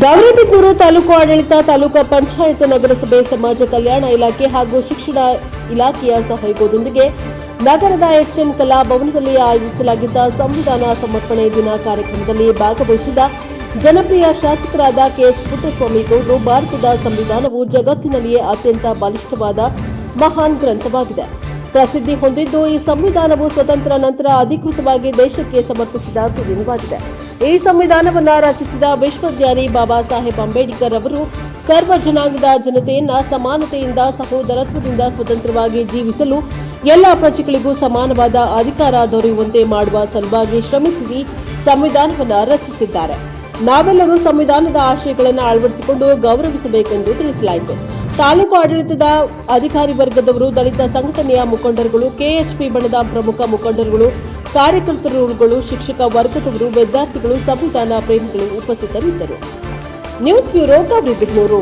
ಗೌರಿಬಿದನೂರು ತಾಲೂಕು ಆಡಳಿತ, ತಾಲೂಕಾ ಪಂಚಾಯತ್, ನಗರಸಭೆ, ಸಮಾಜ ಕಲ್ಯಾಣ ಇಲಾಖೆ ಹಾಗೂ ಶಿಕ್ಷಣ ಇಲಾಖೆಯ ಸಹಯೋಗದೊಂದಿಗೆ ನಗರದ ಎಚ್ಎಂ ಕಲಾ ಭವನದಲ್ಲಿ ಆಯೋಜಿಸಲಾಗಿದ್ದ ಸಂವಿಧಾನ ಸಮರ್ಪಣೆ ದಿನ ಕಾರ್ಯಕ್ರಮದಲ್ಲಿ ಭಾಗವಹಿಸಿದ ಜನಪ್ರಿಯ ಶಾಸಕರಾದ ಕೆಎಚ್ ಪುಟ್ಟಸ್ವಾಮಿ ಗೌಡರು, ಭಾರತದ ಸಂವಿಧಾನವು ಜಗತ್ತಿನಲ್ಲಿಯೇ ಅತ್ಯಂತ ಬಲಿಷ್ಠವಾದ ಮಹಾನ್ ಗ್ರಂಥವಾಗಿದೆ. ಪ್ರಸಿದ್ಧಿ ಹೊಂದಿದ್ದು ಈ ಸಂವಿಧಾನವು ಸ್ವತಂತ್ರ ನಂತರ ಅಧಿಕೃತವಾಗಿ ದೇಶಕ್ಕೆ ಸಮರ್ಪಿಸಿದ ಸುದಿನವಾಗಿದೆ. ಈ ಸಂವಿಧಾನವನ್ನು ರಚಿಸಿದ ವಿಶ್ವಜ್ಞಾನಿ ಬಾಬಾ ಸಾಹೇಬ್ ಅಂಬೇಡ್ಕರ್ ಅವರು ಸರ್ವ ಜನಾಂಗದ ಜನತೆಯನ್ನ ಸಮಾನತೆಯಿಂದ, ಸಹೋದರತ್ವದಿಂದ ಸ್ವತಂತ್ರವಾಗಿ ಜೀವಿಸಲು ಎಲ್ಲ ಪ್ರಜೆಗಳಿಗೂ ಸಮಾನವಾದ ಅಧಿಕಾರ ದೊರೆಯುವಂತೆ ಮಾಡುವ ಸಲುವಾಗಿ ಶ್ರಮಿಸಿ ಸಂವಿಧಾನವನ್ನು ರಚಿಸಿದ್ದಾರೆ. ನಾವೆಲ್ಲರೂ ಸಂವಿಧಾನದ ಆಶಯಗಳನ್ನು ಅಳವಡಿಸಿಕೊಂಡು ಗೌರವಿಸಬೇಕೆಂದು ತಿಳಿಸಲಾಯಿತು. ತಾಲೂಕು ಆಡಳಿತದ ಅಧಿಕಾರಿ ವರ್ಗದವರು, ದಲಿತ ಸಂಘಟನೆಯ ಮುಖಂಡರುಗಳು, ಕೆಎಚ್ಪಿ ಬಣದ ಪ್ರಮುಖ ಮುಖಂಡರುಗಳು ಕಾರ್ಯಕರ್ತರುಗಳು ಶಿಕ್ಷಕ ವರ್ಗದವರು ವಿದ್ಯಾರ್ಥಿಗಳು ಸಂವಿಧಾನ ಪ್ರೇಮಿಗಳು ಉಪಸ್ಥಿತರಿದ್ದರು. News bureau Gauribidanur